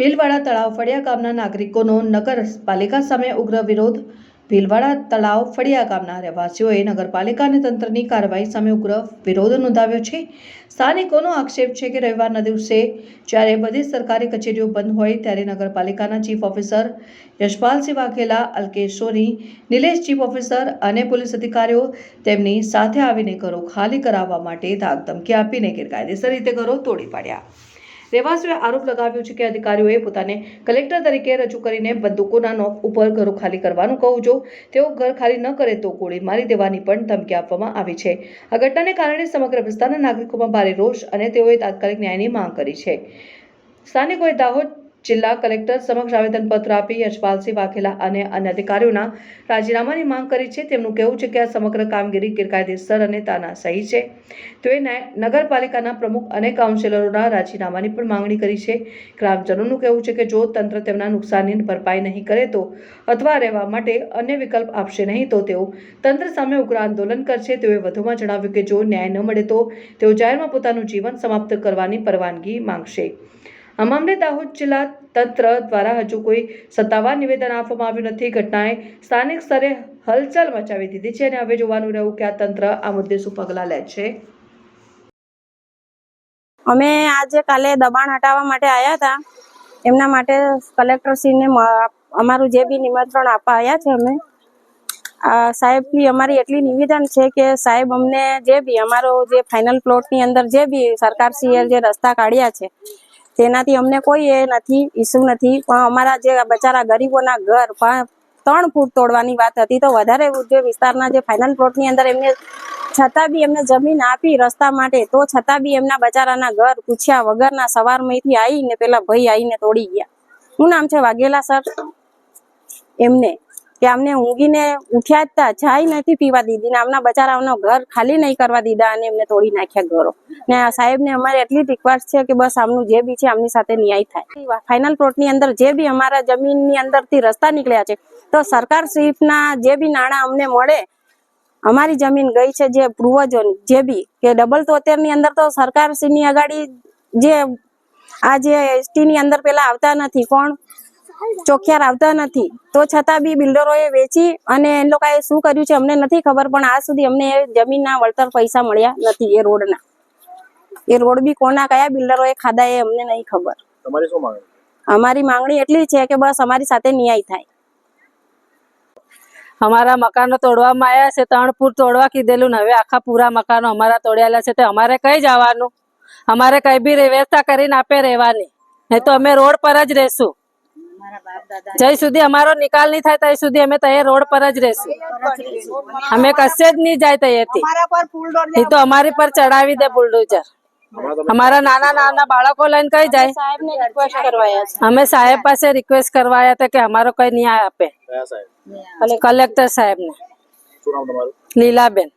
ભીલવાડા તળાવ ફળિયા ગામના નાગરિકોનો નગરપાલિકા સામે ઉગ્ર વિરોધ. ભીલવાડા તળાવ ફળિયા ગામના રહેવાસીઓએ નગરપાલિકા અને તંત્રની કાર્યવાહી સામે ઉગ્ર વિરોધ નોંધાવ્યો છે. સ્થાનિકોનો આક્ષેપ છે કે રવિવારના દિવસે જ્યારે બધી સરકારી કચેરીઓ બંધ હોય ત્યારે નગરપાલિકાના chief officer Yashpalsinh Vaghela Alkesh Soni, Nilesh chief officer અને પોલીસ અધિકારીઓ તેમની સાથે આવીને ઘરો ખાલી કરાવવા માટે ધાક ધમકી આપીને ગેરકાયદેસર રીતે ઘરો તોડી પાડ્યા. રહેવાસીઓએ આરોપ લગાવ્યો છે કે અધિકારીઓએ પોતાને કલેક્ટર તરીકે રજૂ કરીને બંદૂકોના નોક ઉપર ઘરો ખાલી કરવાનું કહું જો તેઓ ઘર ખાલી ન કરે તો ગોળી મારી દેવાની પણ ધમકી આપવામાં આવી છે. આ ઘટનાને કારણે સમગ્ર વિસ્તારના નાગરિકોમાં ભારે રોષ અને તેઓએ તાત્કાલિક ન્યાયની માંગ કરી છે. સ્થાનિકોએ દાહોદ જિલ્લા કલેક્ટર સમક્ષ આવેદનપત્ર આપી યશપાલસિંહ વાઘેલા અને અન્ય અધિકારીઓના રાજીનામાની માંગ કરી છે. તેમનું કહેવું છે કે આ સમગ્ર કામગીરી ગેરકાયદેસર અને તાનાશાહી છે. તેઓએ નગરપાલિકાના પ્રમુખ અને કાઉન્સિલરોના રાજીનામાની પણ માંગણી કરી છે. ગ્રામજનોનું કહેવું છે કે જો તંત્ર તેમના નુકસાનની ભરપાઈ નહીં કરે તો અથવા રહેવા માટે અન્ય વિકલ્પ આપશે નહીં તો તેઓ તંત્ર સામે ઉગ્ર આંદોલન કરશે. તેઓએ વધુમાં જણાવ્યું કે જો ન્યાય ન મળે તો તેઓ જાહેરમાં પોતાનું જીવન સમાપ્ત કરવાની પરવાનગી માંગશે. આ મામલે દાહોદ જિલ્લા તંત્ર દ્વારા હજુ કોઈ સત્તાવાર નિવેદન આપવામાં આવ્યું નથી. ઘટનાએ સ્થાનિક સ્તરે હલચલ મચાવી દીધી છે અને હવે જોવાનું રહ્યું કે આ તંત્ર આ મુદ્દે શું પગલાં લે છે. અમે આજે કાલે દબાણ હટાવવા માટે આવ્યા હતા. એમના માટે કલેક્ટરશ્રીને મ- અમારું જે બી નિમંત્રણ આપવા આવ્યા છે અમે. આ સાહેબની અમારી એટલી નિવેદન છે કે સાહેબ અમને જે બી અમારો જે ફાઇનલ પ્લોટની અંદર જે બી સરકારશ્રીએ જે રસ્તા કાઢ્યા છે તેનાથી અમને કોઈ એ નથી ઇસ્યુ નથી. પણ અમારા જે બચારા ગરીબોના ઘર પણ ત્રણ ફૂટ તોડવાની વાત હતી, તો વધારે જે વિસ્તારના જે ફાઇનલ પ્લોટની અંદર એમને છતાં બી એમને જમીન આપી રસ્તા માટે, તો છતાં બી એમના બચારાના ઘર પૂછ્યા વગરના સવારમાંથી આવીને પેલા ભાઈ આવીને તોડી ગયા. શું નામ છે વાઘેલા સર એમને. કે અમને ઊંઘીને ઉઠ્યા જ તા, ચાય નથી પીવા દીધી ને આમના બચારાઓનો ઘર ખાલી નહીં કરવા દીધા અને એમને તોડી નાખ્યા ઘરો. ને સાહેબને અમારે એટલી રિક્વેસ્ટ છે કે બસ આમનું જે બી છે આમની સાથે ન્યાય થાય. ફાઇનલ પ્લોટની અંદર જે બી અમારા જમીનની અંદરથી રસ્તા નીકળ્યા છે, તો સરકાર શ્રીફના જે બી નાણાં અમને મળે, અમારી જમીન ગઈ છે જે પૂર્વજોની, જે બી, કે ડબલ તોતેરની અંદર તો સરકાર શ્રીની અગાડી જે, આ જે એસટી ની અંદર પેલા આવતા નથી, કોણ ચોખ્યાર આવતા નથી. તો છતાં બી બિલ્ડરોએ વેચી અને એ લોકોએ શું કર્યું છે અમને નથી ખબર પણ આજ સુધી અમને જમીન જમીનના વળતર પૈસા મળ્યા નથી એ રોડના. એ રોડ બી કોના કયા બિલ્ડરોએ ખાધા એ અમને નહીં ખબર. તમારી શું માંગણી અમારી માંગણી એટલી છે કે બસ અમારી સાથે ન્યાય થાય. અમારા મકાનો તોડવામાં આવ્યા છે ત્રણ પૂર તોડવા કીધેલું ને હવે આખા પૂરા મકાનો અમારા તોડેલા છે તે અમારે કઈ જવાનું? અમારે કઈ બી વ્યવસ્થા કરીને આપે રહેવાની. નહીં તો અમે રોડ પર જ રહેશું. જ્યાં સુધી અમારો નિકાલ નહીં થાય ત્યાં સુધી અમે ત્યાં રોડ પર જ રહેશું. અમે કશે જ નહીં જાય ત્યાંથી એ તો અમારી પર ચડાવી દે બુલડોઝર અમારા નાના નાના બાળકો લઈને કઈ જાય? સાહેબને રિક્વેસ્ટ કરવાયા છે. અમે સાહેબ પાસે રિક્વેસ્ટ કરવા હતા કે અમારો કઈ ન્યાય આપે. કલેક્ટર સાહેબ? તમારું? લીલાબેન